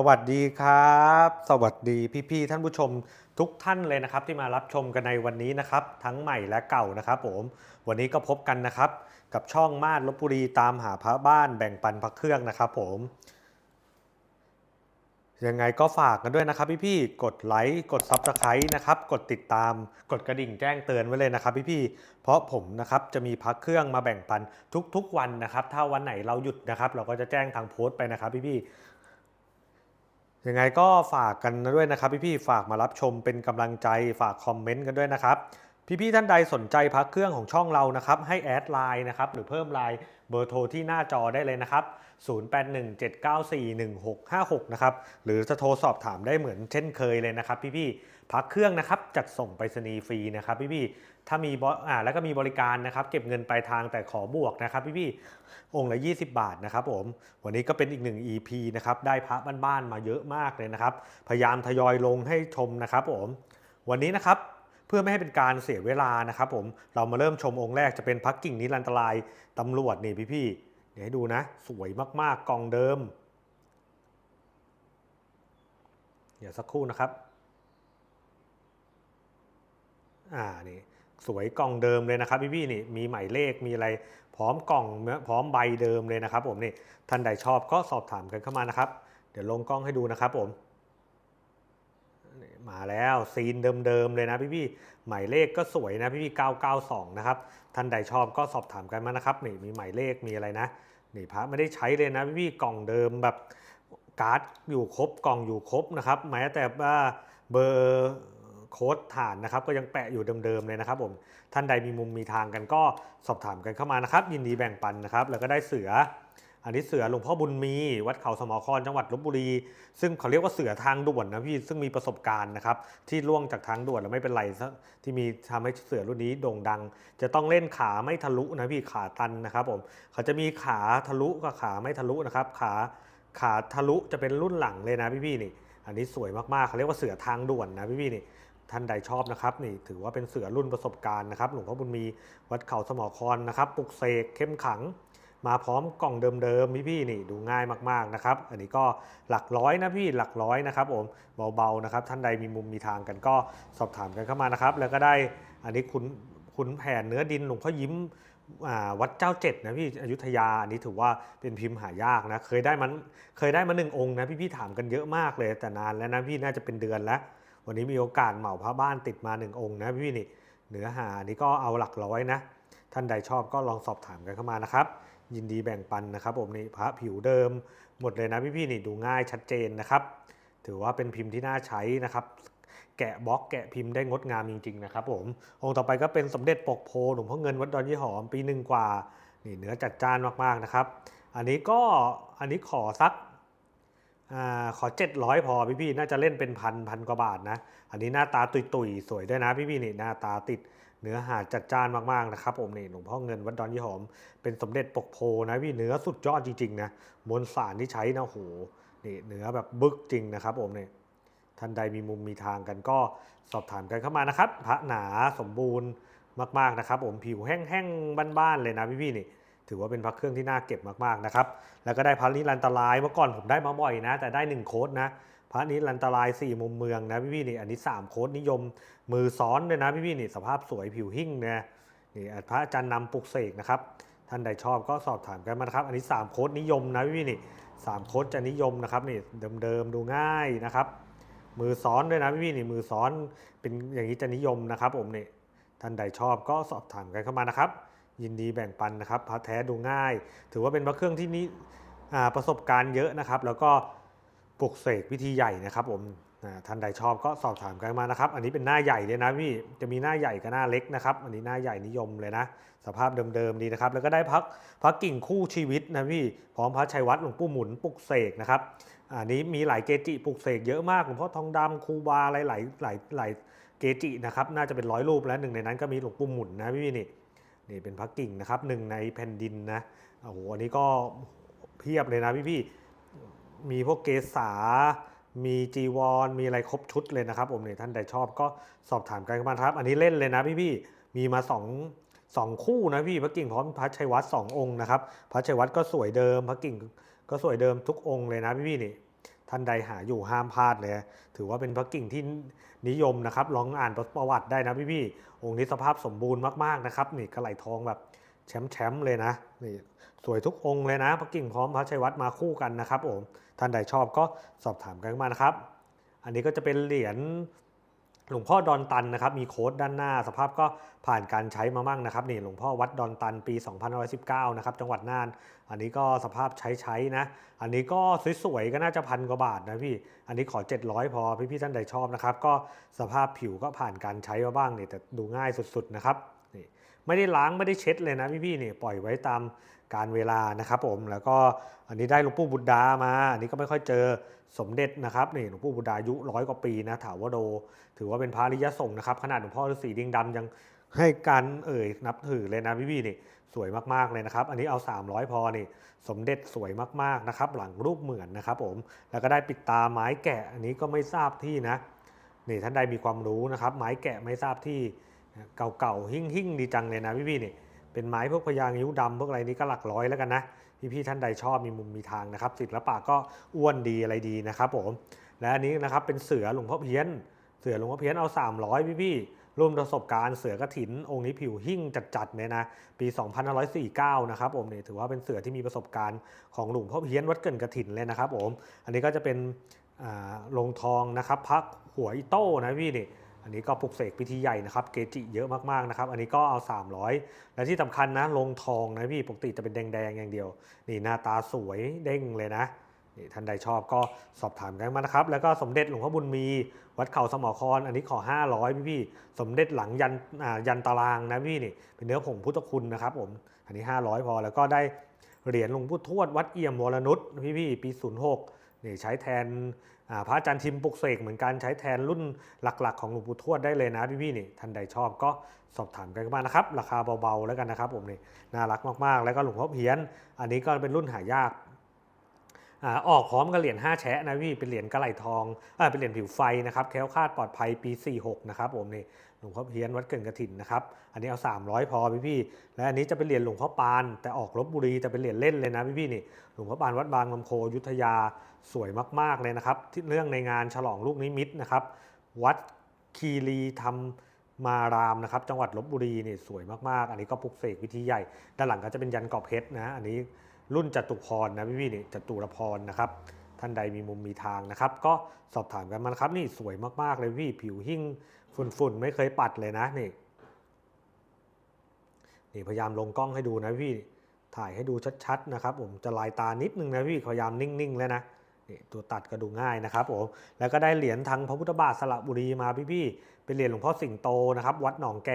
สวัสดีครับ สวัสดีพี่ๆท่านผู้ชมทุกท่านเลยนะครับ ที่มารับชมกันในวันนี้นะครับ ทั้งใหม่และเก่านะครับผมวันนี้ก็พบกันนะครับ กับช่องมาดลบบุรีตามหาพระบ้านแบ่งปันพระเครื่องนะครับผมยังไงก็ฝากกันด้วยนะครับพี่ๆกดไลค์กดซับสไครต์นะครับ กดติดตาม กดกระดิ่งแจ้งเตือนไว้เลยนะครับพี่ๆเพราะผมนะครับจะมีพักเครื่องมาแบ่งปันทุกๆวันนะครับ ถ้าวันไหนเราหยุดนะครับ เราก็จะแจ้งทางโพสต์ไปนะครับพี่ๆ ยังไงก็ฝากกันด้วยนะครับพี่ๆฝากมารับชมเป็นกำลังใจฝากคอมเมนต์กันด้วยนะครับพี่ๆท่านใดสนใจพักเครื่องของช่องเรานะครับให้แอดไลน์นะครับหรือเพิ่มไลน์เบอร์โทรที่หน้าจอได้เลยนะครับ 0817941656 นะครับ หรือจะโทรสอบถามได้เหมือนเช่นเคยเลยนะครับพี่ๆพักเครื่องนะครับจัดส่งไปรษณีย์ฟรีนะครับพี่ๆถ้ามีบอ่าแล้วก็มีบริการนะครับ เก็บเงินปลายทางแต่ขอบวกนะครับพี่ๆองค์ละ 20 บาทนะครับผม วันนี้ก็เป็นอีกหนึ่ง EP นะครับได้พระบ้านๆมาเยอะมากเลยนะครับ พยายามทยอยลงให้ชมนะครับผมวันนี้นะครับเพื่อไม่ให้เป็นการเสียเวลานะครับผมเรามาเริ่มชมองค์แรกจะเป็นพักกิ่งนิรันตรายตำรวจนี่พี่ๆ ดี๋ยวให้ดูนะ สวยมากๆกล่องเดิม เดี๋ยวสักครู่นะครับ อ่านี่สวยกล่องเดิมเลยนะครับพี่ๆนี่มีหมายเลขมีอะไรพร้อมกล่องพร้อมใบเดิมเลยนะครับ ผมนี่ท่านใดชอบก็สอบถามกันเข้ามานะครับ เดี๋ยวลงกล้องให้ดูนะครับผมมาแล้วซีนเดิมๆเลยนะพี่ๆหมายเลขก็สวยนะพี่ๆ992 นะครับ ท่านใดชอบก็สอบถามกันมานะครับนี่มีหมายเลขมีอะไรนะ นี่พระไม่ได้ใช้เลยนะพี่กล่องเดิมแบบการ์ดอยู่ครบกล่องอยู่ครบนะครับแม้แต่ว่าเบอร์โค้ดฐานนะครับ ก็ยังแปะอยู่เดิมๆเลยนะครับผมท่านใดมีมุมมีทางกันก็สอบถามกันเข้ามานะครับ ยินดีแบ่งปันนะครับ แล้วก็ได้เสือ อันนี้เสือหลวงพ่อบุญมี วัดเขาสมอครจังหวัดลบบุรี ซึ่งเขาเรียกว่าเสือทางด่วนนะพี่ซึ่งมีประสบการณ์นะครับที่ล่วงจากทางด่วนแล้วไม่เป็นไรที่มีทำให้เสือรุ่นนี้โด่งดัง จะต้องเล่นขาไม่ทะลุนะพี่ขาตันนะครับผมเขาจะมีขาทะลุกับขาไม่ทะลุนะครับขาขาทะลุจะเป็นรุ่นหลังเลยนะพี่ๆนี่ อันนี้สวยมากๆเขาเรียกว่าเสือทางด่วนนะพี่ๆนี่ท่านใดชอบนะครับนี่ถือว่าเป็นเสือรุ่นประสบการณ์นะครับหลวงพ่อบุญมีวัดเขาสมอครนะครับปลุกเสกเข้มขัง มาพร้อมกล่องเดิมๆพี่ๆนี่ดูง่ายมากๆนะครับ อันนี้ก็หลักร้อยนะพี่หลักร้อยนะครับผมเบาๆนะครับ ท่านใดมีมุมมีทางกันก็สอบถามกันเข้ามานะครับ แล้วก็ได้อันนี้คุณคุณแผ่นเนื้อดินหลวงพ่อยิ้มวัดเจ้าเจ็ดนะพี่อยุธยาอันนี้ถือว่าเป็นพิมพ์หายากนะเคยได้มันเคยได้มาหนึ่งองค์นะพี่ๆถามกันเยอะมากเลยแต่นานแล้วนะพี่น่าจะเป็นเดือนแล้ว วันนี้มีโอกาสเหมาพระบ้านติดมาหนึ่งองค์นะพี่นี่เนื้อหานี่ก็เอาหลักร้อยนะ ท่านใดชอบก็ลองสอบถามกันเข้ามานะครับ ยินดีแบ่งปันนะครับผมนี่พระผิวเดิมหมดเลยนะพี่ๆนี่ดูง่ายชัดเจนนะครับ ถือว่าเป็นพิมพ์ที่น่าใช้นะครับ แกะบล็อกแกะพิมพ์ได้งดงามจริงๆนะครับผมองค์ต่อไปก็เป็นสมเด็จปกโพหลวงพ่อเงินวัดดอนยี่หอมปีหนึ่งกว่านี่เนื้อจัดจ้านมากๆนะครับ อันนี้ก็อันนี้ขอสักอขอ 700 พอพี่ๆน่าจะเล่นเป็นพันพันกว่าบาทนะ อันนี้หน้าตาตุยๆสวยด้วยนะพี่ๆนี่หน้าตาติด เนื้อหาจัดจ้านมากๆนะครับผมนี่หลวงพ่อเงินวัดดอนยี่หอม เป็นสมเด็จปกโพนะพี่เนื้อสุดยอดจริงๆนะมวลสารที่ใช้นะโหนี่เนื้อแบบบึกจริงนะครับผมนี่ท่านใดมีมุมมีทางกันก็สอบถามกันเข้ามานะครับ พระหนาสมบูรณ์มากๆนะครับ ผมผิวแห้งๆบ้านๆเลยนะพี่ๆนี่ถือว่าเป็นพระเครื่องที่น่าเก็บมากๆนะครับ แล้วก็ได้พระนิรันตรายเมื่อก่อนผมได้มาบ่อยนะ แต่ได้1โค้ดนะ พระนิรันตราย 4 มุมเมืองนะพี่ๆนี่อันนี้ 3 โค้ดนิยม มือซ้อนด้วยนะพี่ๆนี่สภาพสวยผิวหิ่งนะนี่พระอาจารย์นำปลุกเสกนะครับท่านใดชอบก็สอบถามกันมานะครับ อันนี้ 3 โค้ดนิยมนะพี่ๆนี่สามโค้ดจะนิยมนะครับนี่เดิมๆดูง่ายนะครับ มือซ้อนด้วยนะพี่ๆนี่มือซ้อนเป็นอย่างนี้จะนิยมนะครับผมนี่ท่านใดชอบก็สอบถามกันเข้ามานะครับ ยินดีแบ่งปันนะครับพระแท้ดูง่าย ถือว่าเป็นพระเครื่องที่นี้อ่ประสบการณ์เยอะนะครับ แล้วก็ ปลุกเสกวิธีใหญ่นะครับผมท่านใดชอบก็สอบถามกันมานะครับ อันนี้เป็นหน้าใหญ่เลยนะพี่ จะมีหน้าใหญ่กับหน้าเล็กนะครับ อันนี้หน้าใหญ่นิยมเลยนะ สภาพเดิมๆดีนะครับ แล้วก็ได้พักพระกิ่งคู่ชีวิตนะพี่ พร้อมพระชัยวัฒน์หลวงปู่หมุนปลุกเสกนะครับ อันนี้มีหลายเกจิปลุกเสกเยอะมากหลวงพ่อทองดำครูบาหลายหลายหลายหลายเกจินะครับ น่าจะเป็นร้อยรูปแล้วหนึ่งในนั้นก็มีหลวงปู่หมุนนะพี่นี่ นี่เป็นพระกิ่งนะครับหนึ่งในแผ่นดินนะ โอ้โห อันนี้ก็เพียบเลยนะพี่ๆ มีพวกเกษา มีจีวร มีอะไรครบชุดเลยนะครับผมเนี่ยท่านใดชอบก็สอบถามกันเข้ามาครับ อันนี้เล่นเลยนะพี่ๆมีมาสองสองคู่นะพี่พระกิ่งพร้อมพระชัยวัฒน์สององค์นะครับพระชัยวัฒน์ก็สวยเดิม พระกิ่งก็สวยเดิมทุกองค์เลยนะพี่ๆนี่ท่านใดหาอยู่ห้ามพลาดเลย ถือว่าเป็นพระกิ่งที่นิยมนะครับ ลองอ่านประวัติได้นะพี่ๆองค์นี้สภาพสมบูรณ์มากๆนะครับนี่กระไหลทองแบบ แชมป์ๆเลยนะนี่สวยทุกองค์เลยนะพระกิ่งพร้อมพระชัยวัฒน์มาคู่กันนะครับผมท่านใดชอบก็สอบถามกันมานะครับ อันนี้ก็จะเป็นเหรียญหลวงพ่อดอนตันนะครับมีโค้ดด้านหน้า สภาพก็ผ่านการใช้มามั่งนะครับนี่หลวงพ่อวัดดอนตันปี 2519 นะครับจังหวัดน่าน อันนี้ก็สภาพใช้ใช้นะ อันนี้ก็สวยๆก็น่าจะพันกว่าบาทนะพี่ อันนี้ขอ 700 พอพี่ๆท่านใดชอบนะครับก็สภาพผิวก็ผ่านการใช้มาบ้างนี่แต่ดูง่ายสุดๆนะครับ ไม่ได้ล้างไม่ได้เช็ดเลยนะพี่ๆเนี่ยปล่อยไว้ตามการเวลานะครับผมแล้วก็อันนี้ได้หลวงปู่บุตรดามา อันนี้ก็ไม่ค่อยเจอสมเด็จนะครับนี่หลวงปู่บุตรดาอายุร้อยกว่าปีนะถาวโด ถือว่าเป็นพระริยสงฆ์นะครับขนาดหลวงพ่อฤาษีดิงดำยังให้การเอ่ยนับถือเลยนะพี่ๆนี่สวยมากๆเลยนะครับ อันนี้เอา 300 พอนี่สมเด็จสวยมากๆนะครับ หลังรูปเหมือนนะครับผมแล้วก็ได้ปิดตาไม้แกะอันนี้ก็ไม่ทราบที่นะนี่ท่านใดมีความรู้นะครับ ไม้แกะไม่ทราบที่ เก่าๆ หิ่งๆ ดีจังเลยนะพี่ๆนี่เป็นไม้พวกพญางยิ้วดำพวกอะไรนี้ก็หลักร้อยแล้วกันนะพี่ๆท่านใดชอบมีมุมมีทางนะครับศิลปะก็อ้วนดีอะไรดีนะครับผมและอันนี้นะครับเป็นเสือหลวงพ่อเพี้ยน เสือหลวงพ่อเพี้ยนเอา 300 พี่พี่ๆร่วมประสบการณ์เสือกระถิน องค์นี้ผิวหิ่งจัดๆเนี่ยนะปี 2549 นะครับผมเนี่ยถือว่าเป็นเสือที่มีประสบการณ์ของหลวงพ่อเพี้ยนวัดเกินกระถินเลยนะครับผมอันนี้ก็จะเป็นลงทองนะครับพระหัวอิโต้นะพี่นี่ อันนี้ก็ปลุกเสกพิธีใหญ่นะครับ เกจิเยอะมากๆนะครับ อันนี้ก็เอา 300 และที่สำคัญนะ ลงทองนะพี่ปกติจะเป็นแดงๆอย่างเดียว นี่หน้าตาสวยเด้งเลยนะนี่ท่านใดชอบก็สอบถามกันมานะครับ แล้วก็สมเด็จหลวงพ่อบุญมี วัดเขาสมอคร อันนี้ขอ 500 พี่พี่ๆสมเด็จหลังยันยันตารางนะพี่นี่เป็นเนื้อผงพุทธคุณนะครับผม อันนี้ 500 พอ แล้วก็ได้เหรียญหลวงพ่ทวดวัดเอี่ยมวรนุชพี่พี่ๆปี 06นี่ใช้แทน พระอาจารย์ทิมปลุกเสกเหมือนกันใช้แทนรุ่นหลักๆ ของหลวงปู่ทวดได้เลยนะพี่ๆนี่ท่านใดชอบก็สอบถามกันมานะครับ ราคาเบาๆแล้วกันนะครับผมนี่น่ารักมากๆ แล้วก็หลวงพ่อเพี้ยน อันนี้ก็เป็นรุ่นหายากอ่าออกพร้อมกับเหรียญ5แชะนะพี่เป็นเหรียญกระไหลทองอ่าเป็นเหรียญผิวไฟนะครับแคล้วคลาดปลอดภัยปี 46 นะครับผมนี่หลวงพ่อเพี้ยนวัดเกินกระถินนะครับอันนี้เอา 300 พอพี่พี่ๆและอันนี้จะเป็นเหรียญหลวงพ่อปาน แต่ออกลบบุรีแต่เป็นเหรียญเล่นเลยนะพี่พี่ๆนี่หลวงพ่อปานวัดบางลำโพอยุทธยา สวยมากๆเลยนะครับ ที่เรื่องในงานฉลองลูกนิมิตนะครับ วัดคีรีธรรมมารามนะครับ จังหวัดลบบุรีนี่สวยมากๆ อันนี้ก็ปลุกเสกวิธีใหญ่ ด้านหลังก็จะเป็นยันกรอบเพชรนะอันนี้รุ่นจตุพรนะพี่พี่นี่จตุรพรนะครับท่านใดมีมุมมีทางนะครับ ก็สอบถามกันมานะครับ นี่สวยมากๆเลยพี่ผิวหิ่งฝุ่นๆ ไม่เคยปัดเลยนะนี่นี่พยายามลงกล้องให้ดูนะพี่ถ่ายให้ดูชัดๆนะครับ ผมจะลายตานิดนึงนะพี่พยายามนิ่งๆแล้วนะ ตัวตัดก็ดูง่ายนะครับผมแล้วก็ได้เหรียญทางพระพุทธบาทสระบุรีมาพี่ๆเป็นเหรียญหลวงพ่อสิงโตนะครับ วัดหนองแก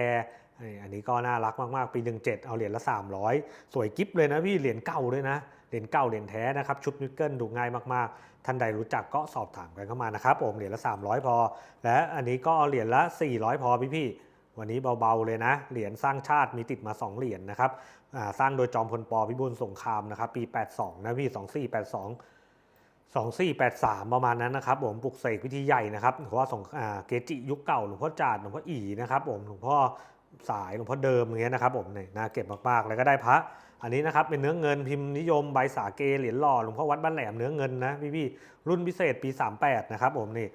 อันนี้ก็น่ารักมากๆ ปี 17 เอาเหรียญละ 300 สวยกิฟเลยนะพี่เหรียญเก่าด้วยนะเหรียญเก่าเหรียญแท้นะครับ ชุดนิกเกิลดูง่ายมากๆ ท่านใดรู้จักก็สอบถามกันเข้ามานะครับผมเหรียญละ 300 พอ และอันนี้ก็เอาเหรียญละ 400 พอพี่ๆวันนี้เบาๆเลยนะ เหรียญสร้างชาติมีติดมา 2 เหรียญนะครับ สร้างโดยจอมพลปพิบูลสงครามนะครับ ปี 82 นะพี่ 2482 2483 ประมาณนั้นนะครับผมปลุกเสกพิธีใหญ่นะครับหลวงพ่อสงอ่าเกจิยุคเก่าหลวงพ่อจาดหลวงพ่ออีนะครับผมหลวงพ่อสายหลวงพ่อเดิมอย่างเงี้ยนะครับผมเนี่ยน่าเก็บมากๆ แล้วก็ได้พระ อันนี้นะครับเป็นเนื้อเงินพิมพ์นิยมใบสาเกเหรียญหล่อหลวงพ่อวัดบ้านแหลมเนื้อเงินนะพี่ๆรุ่นพิเศษปี 38 นะครับผมนี่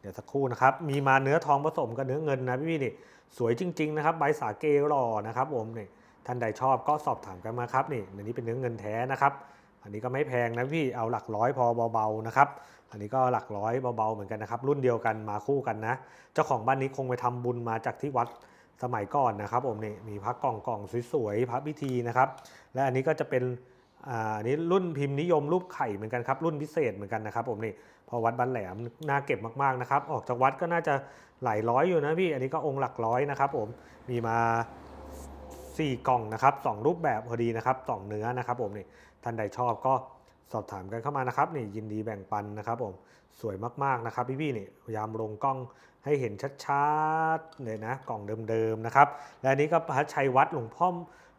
เดี๋ยวสักครู่นะครับมีมาเนื้อทองผสมกับเนื้อเงินนะพี่ๆนี่สวยจริงๆนะครับใบสาเกหล่อนะครับผมนี่ท่านใดชอบก็สอบถามกันมาครับนี่อันนี้เป็นเนื้อเงินแท้นะครับ อันนี้ก็ไม่แพงนะพี่เอาหลักร้อยพอเบาๆนะครับอันนี้ก็หลักร้อยเบาๆเหมือนกันนะครับ รุ่นเดียวกันมาคู่กันนะ เจ้าของบ้านนี้คงไปทำบุญมาจากที่วัดสมัยก่อนนะครับผมนี่มีพระกล่องกล่องสวยๆพระพิธีนะครับและอันนี้ก็จะเป็นอ่าอันนี้รุ่นพิมพ์นิยมรูปไข่เหมือนกันครับรุ่นพิเศษเหมือนกันนะครับผมนี่พอวัดบ้านแหลมน่าเก็บมากๆนะครับ ออกจากวัดก็น่าจะหลายร้อยอยู่นะพี่อันนี้ก็องค์หลักร้อยนะครับผมมีมา 4 กล่องนะครับสองรูปแบบพอดีนะครับสองเนื้อนะครับผมนี่ ท่านใดชอบก็สอบถามกันเข้ามานะครับนี่ยินดีแบ่งปันนะครับผมสวยมากๆนะครับพี่ๆนี่พยายามลงกล้องให้เห็นชัดๆเลยนะกล่องเดิมๆนะครับและอันนี้ก็พระชัยวัดหลวงพ่อ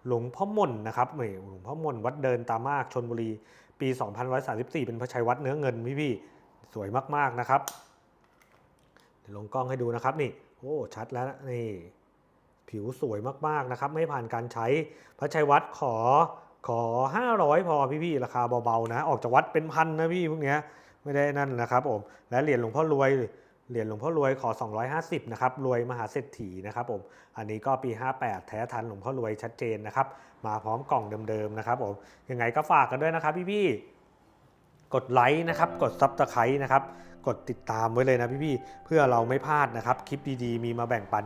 หลวงพ่อมนนะครับนี่หลวงพ่อมนวัดเดินตามากชนบุรี ปี2134 เป็นพระชัยวัดเนื้อเงินพี่ๆสวยมากๆนะครับเดี๋ยวลงกล้องให้ดูนะครับนี่โอ้ชัดแล้วนี่ผิวสวยมากๆนะครับ ไม่ผ่านการใช้พระชัยวัดขอ ขอ 500 พอพี่ๆราคาเบาๆนะ ออกจากวัดเป็นพันนะพี่พวกเนี้ยไม่ได้นั่นนะครับผมและเหรียญหลวงพ่อรวยเหรียญหลวงพ่อรวยขอ 250 นะครับ รวยมหาเศรษฐีนะครับผม อันนี้ก็ปี 58 แท้ทันหลวงพ่อรวยชัดเจนนะครับ มาพร้อมกล่องเดิมๆนะครับผม ยังไงก็ฝากกันด้วยนะครับพี่ๆ กดไลค์นะครับ กดซับสไครต์นะครับ กดติดตามไว้เลยนะพี่ๆเพื่อเราไม่พลาดนะครับ คลิปดีๆ มีมาแบ่งปัน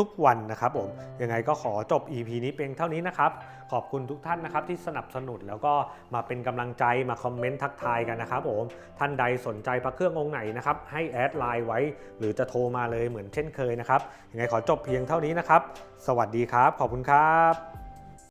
ทุกๆวันนะครับผมยังไงก็ขอจบ EP นี้เพียงเท่านี้นะครับ ขอบคุณทุกท่านนะครับที่สนับสนุนแล้วก็มาเป็นกำลังใจมาคอมเมนต์ทักทายกันนะครับผมท่านใดสนใจพระเครื่ององค์ไหนนะครับให้แอดไลน์ไว้ หรือจะโทรมาเลยเหมือนเช่นเคยนะครับยังไงขอจบเพียงเท่านี้นะครับ สวัสดีครับ ขอบคุณครับ